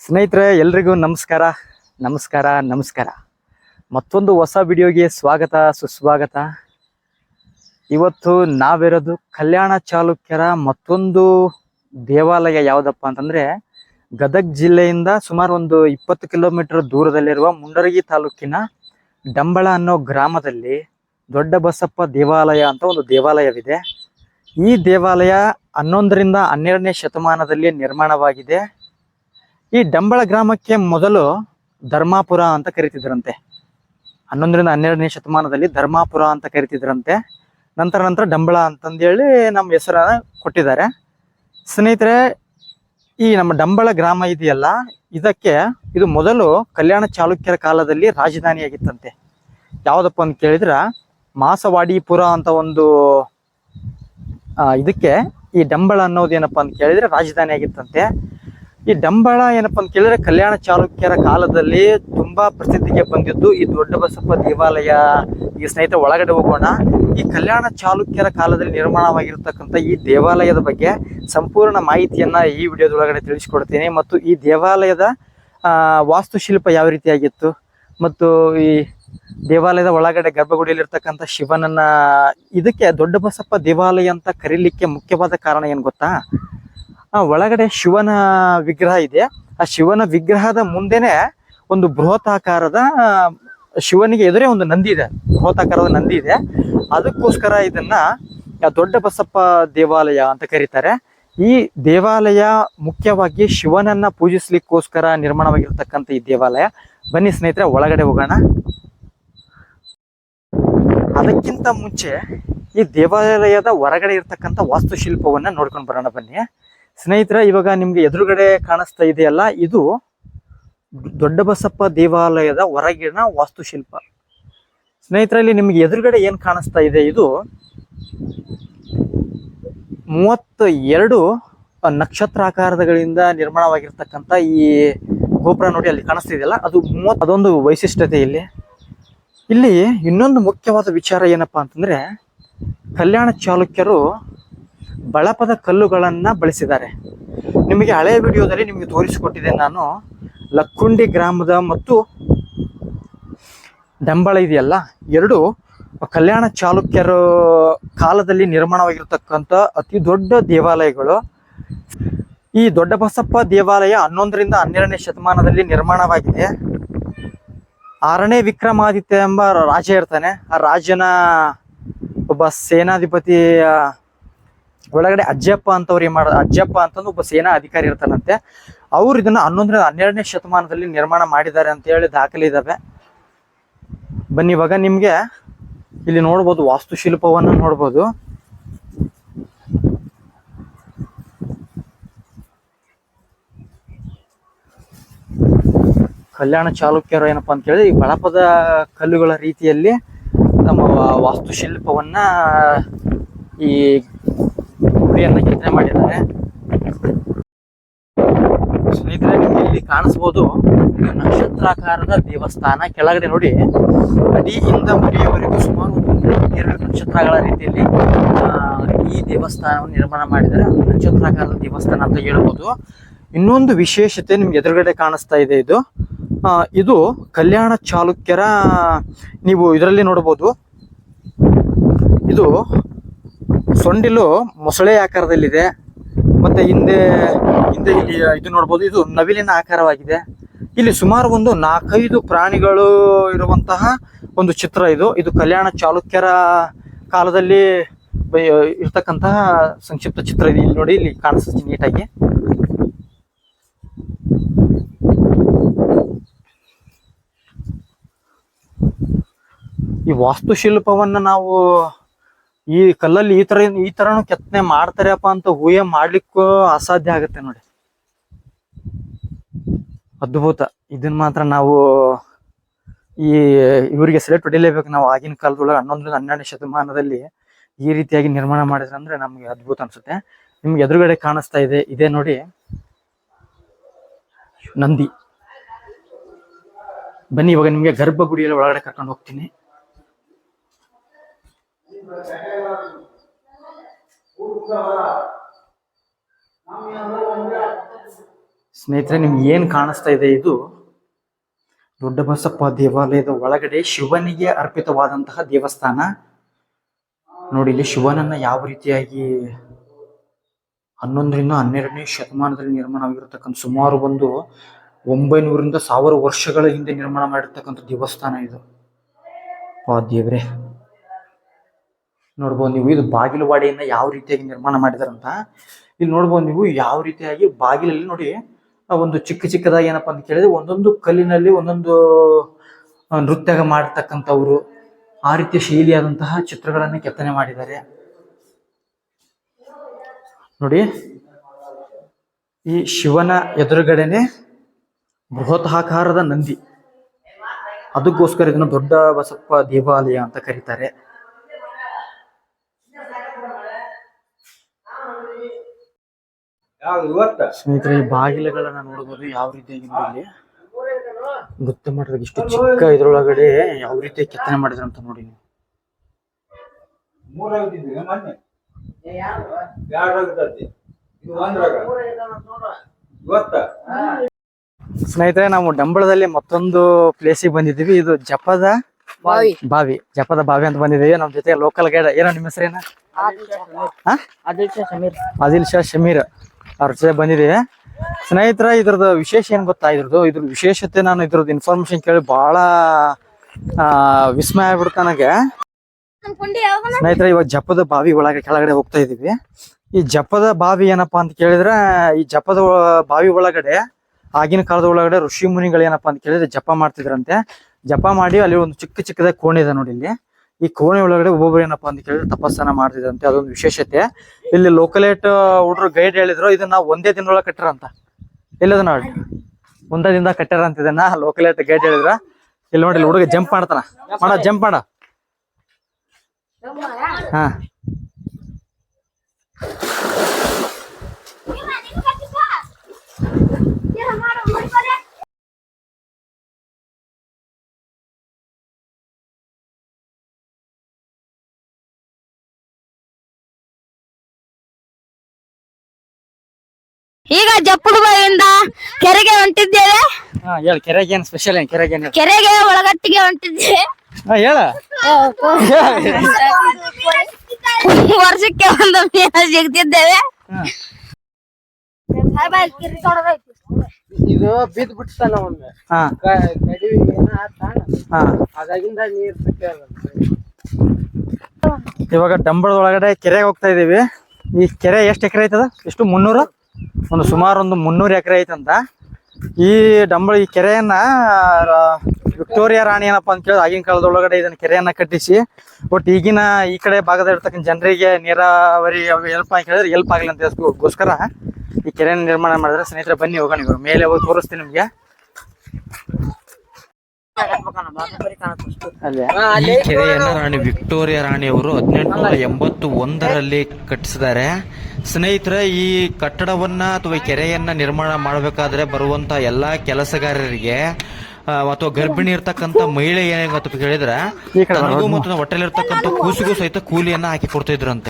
ಸ್ನೇಹಿತರೆ, ಎಲ್ರಿಗೂ ನಮಸ್ಕಾರ. ನಮಸ್ಕಾರ ನಮಸ್ಕಾರ. ಮತ್ತೊಂದು ಹೊಸ ವಿಡಿಯೋಗೆ ಸ್ವಾಗತ, ಸುಸ್ವಾಗತ. ಇವತ್ತು ನಾವಿರೋದು ಕಲ್ಯಾಣ ಚಾಲುಕ್ಯರ ಮತ್ತೊಂದು ದೇವಾಲಯ ಯಾವುದಪ್ಪ ಅಂತಂದ್ರೆ, ಗದಗ್ ಜಿಲ್ಲೆಯಿಂದ ಸುಮಾರು ಒಂದು ಇಪ್ಪತ್ತು ಕಿಲೋಮೀಟರ್ ದೂರದಲ್ಲಿರುವ ಮುಂಡರಗಿ ತಾಲೂಕಿನ ಡಂಬಳ ಅನ್ನೋ ಗ್ರಾಮದಲ್ಲಿ ದೊಡ್ಡ ಬಸಪ್ಪ ದೇವಾಲಯ ಅಂತ ಒಂದು ದೇವಾಲಯವಿದೆ. ಈ ದೇವಾಲಯ ಹನ್ನೊಂದರಿಂದ ಹನ್ನೆರಡನೇ ಶತಮಾನದಲ್ಲಿ ನಿರ್ಮಾಣವಾಗಿದೆ. ಈ ಡಂಬಳ ಗ್ರಾಮಕ್ಕೆ ಮೊದಲು ಧರ್ಮಾಪುರ ಅಂತ ಕರಿತಿದ್ರಂತೆ. ಹನ್ನೊಂದರಿಂದ ಹನ್ನೆರಡನೇ ಶತಮಾನದಲ್ಲಿ ಧರ್ಮಾಪುರ ಅಂತ ಕರಿತಿದ್ರಂತೆ. ನಂತರ ನಂತರ ಡಂಬಳ ಅಂತಂದೇಳಿ ನಮ್ಮ ಹೆಸರನ್ನ ಕೊಟ್ಟಿದ್ದಾರೆ. ಸ್ನೇಹಿತರೆ, ಈ ನಮ್ಮ ಡಂಬಳ ಗ್ರಾಮ ಇದೆಯಲ್ಲ, ಇದಕ್ಕೆ ಇದು ಮೊದಲು ಕಲ್ಯಾಣ ಚಾಲುಕ್ಯರ ಕಾಲದಲ್ಲಿ ರಾಜಧಾನಿಯಾಗಿತ್ತಂತೆ. ಯಾವುದಪ್ಪ ಅಂತ ಕೇಳಿದ್ರೆ, ಮಾಸವಾಡಿಪುರ ಅಂತ ಒಂದು ಇದಕ್ಕೆ ಈ ಡಂಬಳ ಅನ್ನೋದು ಏನಪ್ಪಾ ಅಂತ ಕೇಳಿದ್ರೆ ರಾಜಧಾನಿ ಆಗಿತ್ತಂತೆ ಈ ಡಂಬಳ ಏನಪ್ಪಾ ಅಂತ ಕೇಳಿದ್ರೆ ಕಲ್ಯಾಣ ಚಾಲುಕ್ಯರ ಕಾಲದಲ್ಲಿ ತುಂಬಾ ಪ್ರಸಿದ್ಧಿಗೆ ಬಂದಿದ್ದು ಈ ದೊಡ್ಡ ಬಸಪ್ಪ ದೇವಾಲಯ. ಈ ಸ್ನೇಹಿತ ಒಳಗಡೆ ಹೋಗೋಣ. ಈ ಕಲ್ಯಾಣ ಚಾಲುಕ್ಯರ ಕಾಲದಲ್ಲಿ ನಿರ್ಮಾಣವಾಗಿರ್ತಕ್ಕಂಥ ಈ ದೇವಾಲಯದ ಬಗ್ಗೆ ಸಂಪೂರ್ಣ ಮಾಹಿತಿಯನ್ನ ಈ ವಿಡಿಯೋದೊಳಗಡೆ ತಿಳಿಸ್ಕೊಡ್ತೀನಿ. ಮತ್ತು ಈ ದೇವಾಲಯದ ವಾಸ್ತುಶಿಲ್ಪ ಯಾವ ರೀತಿಯಾಗಿತ್ತು? ಮತ್ತು ಈ ದೇವಾಲಯದ ಒಳಗಡೆ ಗರ್ಭಗುಡಿಯಲ್ಲಿರ್ತಕ್ಕಂಥ ಶಿವನನ್ನ ಇದಕ್ಕೆ ದೊಡ್ಡ ಬಸಪ್ಪ ದೇವಾಲಯ ಅಂತ ಕರೀಲಿಕ್ಕೆ ಮುಖ್ಯವಾದ ಕಾರಣ ಏನು ಗೊತ್ತಾ? ಒಳಗಡೆ ಶಿವನ ವಿಗ್ರಹ ಇದೆ. ಆ ಶಿವನ ವಿಗ್ರಹದ ಮುಂದೆನೆ ಒಂದು ಬೃಹತಾಕಾರದ ಶಿವನಿಗೆ ಎದುರೇ ಒಂದು ನಂದಿ ಇದೆ. ಬೃಹತಾಕಾರದ ನಂದಿ ಇದೆ. ಅದಕ್ಕೋಸ್ಕರ ಇದನ್ನ ದೊಡ್ಡ ಬಸಪ್ಪ ದೇವಾಲಯ ಅಂತ ಕರೀತಾರೆ. ಈ ದೇವಾಲಯ ಮುಖ್ಯವಾಗಿ ಶಿವನನ್ನ ಪೂಜಿಸ್ಲಿಕ್ಕೋಸ್ಕರ ನಿರ್ಮಾಣವಾಗಿರ್ತಕ್ಕಂಥ ಈ ದೇವಾಲಯ. ಬನ್ನಿ ಸ್ನೇಹಿತರೆ, ಒಳಗಡೆ ಹೋಗೋಣ. ಅದಕ್ಕಿಂತ ಮುಂಚೆ ಈ ದೇವಾಲಯದ ಹೊರಗಡೆ ಇರ್ತಕ್ಕಂಥ ವಾಸ್ತುಶಿಲ್ಪವನ್ನ ನೋಡ್ಕೊಂಡು ಬರೋಣ ಬನ್ನಿ. ಸ್ನೇಹಿತರೆ, ಇವಾಗ ನಿಮ್ಗೆ ಎದುರುಗಡೆ ಕಾಣಿಸ್ತಾ ಇದೆಯಲ್ಲ, ಇದು ದೊಡ್ಡ ಬಸಪ್ಪ ದೇವಾಲಯದ ಹೊರಗಿನ ವಾಸ್ತುಶಿಲ್ಪ. ಸ್ನೇಹಿತರೆ, ಇಲ್ಲಿ ನಿಮ್ಗೆ ಎದುರುಗಡೆ ಏನ್ ಕಾಣಿಸ್ತಾ ಇದೆ? ಇದು ಮೂವತ್ತ ಎರಡು ನಕ್ಷತ್ರಾಕಾರಗಳಿಂದ ನಿರ್ಮಾಣವಾಗಿರ್ತಕ್ಕಂಥ ಈ ಗೋಪುರ ನೋಡಿ ಅಲ್ಲಿ ಕಾಣಿಸ್ತಿದೆಯಲ್ಲ ಅದು ಮೂವತ್ ಅದೊಂದು ವೈಶಿಷ್ಟ್ಯತೆ ಇಲ್ಲಿ. ಇಲ್ಲಿ ಇನ್ನೊಂದು ಮುಖ್ಯವಾದ ವಿಚಾರ ಏನಪ್ಪಾ ಅಂತಂದ್ರೆ, ಕಲ್ಯಾಣ ಚಾಲುಕ್ಯರು ಬಳಪದ ಕಲ್ಲುಗಳನ್ನು ಬಳಸಿದ್ದಾರೆ. ನಿಮಗೆ ಹಳೆಯ ವಿಡಿಯೋದಲ್ಲಿ ನಿಮಗೆ ತೋರಿಸಿಕೊಟ್ಟಿದೆ ನಾನು. ಲಕ್ಕುಂಡಿ ಗ್ರಾಮದ ಮತ್ತು ಡಂಬಳ ಇದೆಯಲ್ಲ ಎರಡು ಕಲ್ಯಾಣ ಚಾಲುಕ್ಯರ ಕಾಲದಲ್ಲಿ ನಿರ್ಮಾಣವಾಗಿರತಕ್ಕಂಥ ಅತಿ ದೊಡ್ಡ ದೇವಾಲಯಗಳು. ಈ ದೊಡ್ಡ ಬಸಪ್ಪ ದೇವಾಲಯ ಹನ್ನೊಂದರಿಂದ ಹನ್ನೆರಡನೇ ಶತಮಾನದಲ್ಲಿ ನಿರ್ಮಾಣವಾಗಿದೆ. ಆರನೇ ವಿಕ್ರಮಾದಿತ್ಯ ಎಂಬ ರಾಜ ಇರ್ತಾನೆ. ಆ ರಾಜನ ಒಬ್ಬ ಸೇನಾಧಿಪತಿ ಆ, ಒಳಗಡೆ ಅಜ್ಜಪ್ಪ ಅಂತವ್ರು ಏನ್ ಮಾಡ ಅಜ್ಜಪ್ಪ ಅಂತಂದು ಒಬ್ಬ ಸೇನಾ ಅಧಿಕಾರಿ ಇರ್ತಾನಂತೆ. ಅವ್ರು ಇದನ್ನ ಹನ್ನೊಂದರಿಂದ ಹನ್ನೆರಡನೇ ಶತಮಾನದಲ್ಲಿ ನಿರ್ಮಾಣ ಮಾಡಿದ್ದಾರೆ ಅಂತ ಹೇಳಿ ದಾಖಲೆ ಇದಾವೆ. ಬನ್ನಿ, ಇವಾಗ ನಿಮ್ಗೆ ಇಲ್ಲಿ ನೋಡ್ಬೋದು, ವಾಸ್ತುಶಿಲ್ಪವನ್ನ ನೋಡ್ಬೋದು. ಕಲ್ಯಾಣ ಚಾಲುಕ್ಯರು ಏನಪ್ಪಾ ಅಂತ ಹೇಳಿದ್ರೆ, ಈ ಬಳಪದ ಕಲ್ಲುಗಳ ರೀತಿಯಲ್ಲಿ ನಮ್ಮ ವಾಸ್ತುಶಿಲ್ಪವನ್ನ ಈ ಗುಡಿಯನ್ನ ಕೆತ್ತನೆ ಮಾಡಿದ್ದಾರೆ. ಸ್ನೇಹಿತರೆ ಇಲ್ಲಿ ಕಾಣಿಸ್ಬೋದು ನಕ್ಷತ್ರಾಕಾರದ ದೇವಸ್ಥಾನ. ಕೆಳಗಡೆ ನೋಡಿ ಅಡಿಯಿಂದ ಮುಡಿಯವರೆಗೂ ಸುಮಾರು ಎರಡು ನಕ್ಷತ್ರಗಳ ರೀತಿಯಲ್ಲಿ ಈ ದೇವಸ್ಥಾನವನ್ನು ನಿರ್ಮಾಣ ಮಾಡಿದ್ದಾರೆ. ನಕ್ಷತ್ರಾಕಾರದ ದೇವಸ್ಥಾನ ಅಂತ ಹೇಳ್ಬೋದು. ಇನ್ನೊಂದು ವಿಶೇಷತೆ ನಿಮ್ಗೆ ಎದುರುಗಡೆ ಕಾಣಿಸ್ತಾ ಇದೆ ಇದು. ಇದು ಕಲ್ಯಾಣ ಚಾಲುಕ್ಯರ, ನೀವು ಇದರಲ್ಲಿ ನೋಡ್ಬೋದು. ಇದು ಸೊಂಡಿಲು ಮೊಸಳೆ ಆಕಾರದಲ್ಲಿದೆ. ಮತ್ತೆ ಹಿಂದೆ ಹಿಂದೆ ಇಲ್ಲಿ ಇದು ನೋಡ್ಬೋದು, ಇದು ನವಿಲಿನ ಆಕಾರವಾಗಿದೆ. ಇಲ್ಲಿ ಸುಮಾರು ಒಂದು ನಾಲ್ಕೈದು ಪ್ರಾಣಿಗಳು ಇರುವಂತಹ ಒಂದು ಚಿತ್ರ ಇದು. ಇದು ಕಲ್ಯಾಣ ಚಾಲುಕ್ಯರ ಕಾಲದಲ್ಲಿ ಇರ್ತಕ್ಕಂತಹ ಸಂಕ್ಷಿಪ್ತ ಚಿತ್ರ ಇದೆ. ಇಲ್ಲಿ ನೋಡಿ, ಇಲ್ಲಿ ಕಾಣಿಸುತ್ತೆ ನೀಟಾಗಿ. ಈ ವಾಸ್ತುಶಿಲ್ಪವನ್ನು ನಾವು ಈ ಕಲ್ಲಲ್ಲಿ ಈ ತರ ಈ ತರನು ಕೆತ್ತನೆ ಮಾಡ್ತಾರಪ್ಪ ಅಂತ ಊಹೆ ಮಾಡ್ಲಿಕ್ಕೂ ಅಸಾಧ್ಯ ಆಗುತ್ತೆ ನೋಡಿ. ಅದ್ಭುತ. ಇದನ್ನ ಮಾತ್ರ ನಾವು ಈ ಇವರಿಗೆ ಸೆಲೆಕ್ಟ್ ಹೊಡಿಲೇಬೇಕು ನಾವು ಆಗಿನ ಕಾಲದೊಳಗೆ ಹನ್ನೊಂದರಿಂದ ಹನ್ನೆರಡನೇ ಶತಮಾನದಲ್ಲಿ ಈ ರೀತಿಯಾಗಿ ನಿರ್ಮಾಣ ಮಾಡಿದ್ರೆ ಅಂದ್ರೆ ನಮ್ಗೆ ಅದ್ಭುತ ಅನ್ಸುತ್ತೆ. ನಿಮ್ಗೆ ಎದುರುಗಡೆ ಕಾಣಿಸ್ತಾ ಇದೆ. ಇದೇ ನೋಡಿ ನಂದಿ. ಬನ್ನಿ, ಇವಾಗ ನಿಮ್ಗೆ ಗರ್ಭಗುಡಿಯಲ್ಲಿ ಒಳಗಡೆ ಕರ್ಕೊಂಡು ಹೋಗ್ತೀನಿ. ಸ್ನೇಹಿತರೆ, ನಿಮ್ಗೆ ಏನ್ ಕಾಣಿಸ್ತಾ ಇದೆ ಇದು? ದೊಡ್ಡ ಬಸಪ್ಪ ದೇವಾಲಯದ ಒಳಗಡೆ ಶಿವನಿಗೆ ಅರ್ಪಿತವಾದಂತಹ ದೇವಸ್ಥಾನ. ನೋಡಿ, ಇಲ್ಲಿ ಶಿವನನ್ನ ಯಾವ ರೀತಿಯಾಗಿ ಹನ್ನೊಂದರಿಂದ ಹನ್ನೆರಡನೇ ಶತಮಾನದಲ್ಲಿ ನಿರ್ಮಾಣವಾಗಿರ್ತಕ್ಕಂಥ ಸುಮಾರು ಒಂದು ಒಂಬೈನೂರಿಂದ ಸಾವಿರ ವರ್ಷಗಳ ಹಿಂದೆ ನಿರ್ಮಾಣ ಮಾಡಿರ್ತಕ್ಕಂಥ ದೇವಸ್ಥಾನ ಇದು. ಆ ದೇವ್ರೆ. ನೋಡ್ಬೋದು ನೀವು ಇದು ಬಾಗಿಲುವಾಡಿಯನ್ನ ಯಾವ ರೀತಿಯಾಗಿ ನಿರ್ಮಾಣ ಮಾಡಿದಾರಂತ. ಇಲ್ಲಿ ನೋಡ್ಬೋದು ನೀವು ಯಾವ ರೀತಿಯಾಗಿ ಬಾಗಿಲಲ್ಲಿ ನೋಡಿ ಒಂದು ಚಿಕ್ಕ ಚಿಕ್ಕದಾಗಿ ಏನಪ್ಪಾ ಅಂತ ಕೇಳಿದ್ರೆ ಒಂದೊಂದು ಕಲ್ಲಿನಲ್ಲಿ ಒಂದೊಂದು ನೃತ್ಯ ಮಾಡ್ತಕ್ಕಂಥವ್ರು ಆ ರೀತಿಯ ಶೈಲಿಯಾದಂತಹ ಚಿತ್ರಗಳನ್ನ ಕೆತ್ತನೆ ಮಾಡಿದ್ದಾರೆ. ನೋಡಿ, ಈ ಶಿವನ ಎದುರುಗಡೆನೆ ಬೃಹತಾಕಾರದ ನಂದಿ. ಅದಕ್ಕೋಸ್ಕರ ಇದನ್ನು ದೊಡ್ಡ ಬಸಪ್ಪ ದೇವಾಲಯ ಅಂತ ಕರೀತಾರೆ. ಸ್ನೇಹಿತರೆ ಈ ಬಾಗಿಲುಗಳನ್ನ ನೋಡಬಹುದು ಯಾವ ರೀತಿಯಾಗಿ ಇಲ್ಲಿ? ಗೊತ್ತ ಮಾಡಿದ್ರೆ ಇಷ್ಟು ಚಿಕ್ಕ ಇದ್ರೊಳಗಡೆ ಯಾವ ರೀತಿ ಕೆತ್ತನೆ ಮಾಡಿದ್ರು ಅಂತ ನೋಡಿ ನೀವು. ಸ್ನೇಹಿತರೆ ನಾವು ಡಂಬಳದಲ್ಲಿ ಮತ್ತೊಂದು ಪ್ಲೇಸಿಗೆ ಬಂದಿದ್ದೀವಿ. ಇದು ಜಪದ ಬಾವಿ. ಬಾವಿ. ಜಪದ ಬಾವಿ ಅಂತ ಬಂದಿದ್ದೀವಿ. ನಮ್ಮ ಜೊತೆ ಲೋಕಲ್ ಗೈಡ್ ಏನೋ ನಿಮ್ಮ ಹೆಸರೇನ? ಆದಿಲ್ ಶಾ ಶಮೀರ್ ಅವ್ರ ಜೊತೆ ಬಂದಿದ್ದೀವಿ ಸ್ನೇಹಿತರ ಇದ್ರದ್ದು ವಿಶೇಷ ಏನು ಗೊತ್ತಾ? ಇದ್ರದ್ದು ಇದ್ರ ವಿಶೇಷತೆ ನಾನು ಇದ್ರದ್ದು ಇನ್ಫಾರ್ಮೇಶನ್ ಕೇಳಿ ಬಹಳ ಆ, ವಿಸ್ಮಯ ಆಗ್ಬಿಡ್ತು ನನಗೆ. ಸ್ನೇಹಿತರೆ ಇವಾಗ ಜಪದ ಬಾವಿ ಒಳಗೆ ಕೆಳಗಡೆ ಹೋಗ್ತಾ ಇದೀವಿ ಈ ಜಪದ ಬಾವಿ ಏನಪ್ಪಾ ಅಂತ ಕೇಳಿದ್ರೆ ಈ ಜಪದ ಬಾವಿ ಒಳಗಡೆ ಆಗಿನ ಕಾಲದ ಒಳಗಡೆ ಋಷಿ ಮುನಿಗಳು ಏನಪ್ಪಾ ಅಂತ ಕೇಳಿದ್ರೆ ಜಪ ಮಾಡ್ತಿದ್ರಂತೆ. ಜಪ ಮಾಡಿ ಅಲ್ಲಿ ಒಂದು ಚಿಕ್ಕ ಚಿಕ್ಕದಾಗಿ ಕೋಣೆ ಇದೆ ನೋಡಿ ಇಲ್ಲಿ. ಈ ಕೋಣೆ ಒಳಗಡೆ ಒಬ್ಬೊಬ್ರು ಏನಪ್ಪಾ ಅಂತ ಕೇಳಿದ್ರೆ ತಪಸ್ಸನ್ನ ಮಾಡ್ತಿದ್ರಂತೆ, ಅದೊಂದು ವಿಶೇಷತೆ. ಇಲ್ಲಿ ಲೋಕಲೇಟ್ ಹುಡುಗರು ಗೈಡ್ ಹೇಳಿದ್ರು, ಇದನ್ನ ಒಂದೇ ದಿನದೊಳಗೆ ಕಟ್ಟಾರ ಅಂತ ಎಲ್ಲದ ನೋಡಿ ಒಂದೇ ದಿನದಾಗ ಕಟ್ಟಾರ ಅಂತ ಇದನ್ನ ಲೋಕಲೇಟ್ ಗೈಡ್ ಹೇಳಿದ್ರ. ಇಲ್ಲಿ ನೋಡಿ ಹುಡುಗ ಜಂಪ್ ಮಾಡ್ತಾನ. ಮಾಡ ಜಂಪ್ ಮಾಡ. ಹಾ. ಈಗ ಜಪ್ಪುಡು ಬಾವಿಯಿಂದ ಕೆರೆಗೆ ಹೊಂಟಿದ್ದೇವೆ. ಹಾ ಹೇಳ ಕೆರೆಗೆ ಏನ್ ಸ್ಪೆಷಲ್ ಏನ್? ಕೆರೆಗೆ ಏನ್? ಕೆರೆಗೆ ಒಳಗಟ್ಟಿಗೆ ಹೊಂಟಿದ್ದೇವೆ. ಹಾ ಹೇಳ. ವರ್ಷಕ್ಕೆ ಒಂದು ಮೀನ ಸಿಗ್ತಿದ್ದೇವೆ ಇದು ಬಿದ್ ಬಿಡ್ತಾನ ಒಮ್ಮೆ. ಹಾ. ಕಡಿ ಏನ ಹಾ. ಅದಾಗಿಂದ ನೀರ್ ಇವಾಗ ಡಂಬಳದ ಒಳಗಡೆ ಕೆರೆಗೆ ಹೋಗ್ತಾ ಇದೀವಿ. ಈ ಕೆರೆ ಎಷ್ಟು ಎಕರೆ ಐತದ? ಎಷ್ಟು ಮುನ್ನೂರು? ಒಂದು ಸುಮಾರು ಒಂದು ಮುನ್ನೂರು ಎಕರೆ ಐತಂತ. ಈ ಡಂಬಳ ಈ ಕೆರೆಯನ್ನ ವಿಕ್ಟೋರಿಯಾ ರಾಣಿ ಏನಪ್ಪ ಅಂತ ಕೇಳಿದ್ರೆ ಆಗಿನ ಕಾಲದೊಳಗಡೆ ಇದನ್ನ ಕೆರೆಯನ್ನ ಕಟ್ಟಿಸಿ ಒಟ್ಟು ಈಗಿನ ಈ ಕಡೆ ಭಾಗದ ಇರ್ತಕ್ಕಂಥ ಜನರಿಗೆ ನೀರಾವರಿ ಎಲ್ಪ್ ಅಂತ ಕೇಳಿದ್ರೆ ಎಲ್ಪ್ ಆಗಲಿ ಅಂತ ಗೋಸ್ಕರ ಈ ಕೆರೆಯನ್ನು ನಿರ್ಮಾಣ ಮಾಡಿದ್ರೆ ಸ್ನೇಹಿತರೆ ಬನ್ನಿ ಹೋಗೋಣ ಇವಾಗ. ಮೇಲೆ ಹೋಗಿ ತೋರಿಸ್ತೀನಿ ನಿಮ್ಗೆ. ಈ ಕೆರೆಯನ್ನ ರಾಣಿ ವಿಕ್ಟೋರಿಯಾ ರಾಣಿಯವರು ಹದಿನೆಂಟುನೂರ ಎಂಬತ್ತು ಒಂದರಲ್ಲಿ ಕಟ್ಟಿಸಿದ್ದಾರೆ. ಸ್ನೇಹಿತರೆ ಈ ಕಟ್ಟಡವನ್ನ ಅಥವಾ ಈ ಕೆರೆಯನ್ನ ನಿರ್ಮಾಣ ಮಾಡಬೇಕಾದ್ರೆ ಬರುವಂತ ಎಲ್ಲಾ ಕೆಲಸಗಾರರಿಗೆ ಅಥವಾ ಗರ್ಭಿಣಿ ಇರ್ತಕ್ಕಂಥ ಮಹಿಳೆ ಏನಾಗತ್ತ ತನಗೂ ಮತ್ತು ಹೊಟ್ಟೆಲಿರ್ತಕ್ಕಂಥ ಕೂಸಿಗೂ ಸಹಿತ ಕೂಲಿಯನ್ನ ಹಾಕಿ ಕೊಡ್ತಾ ಇದ್ರಂತೆ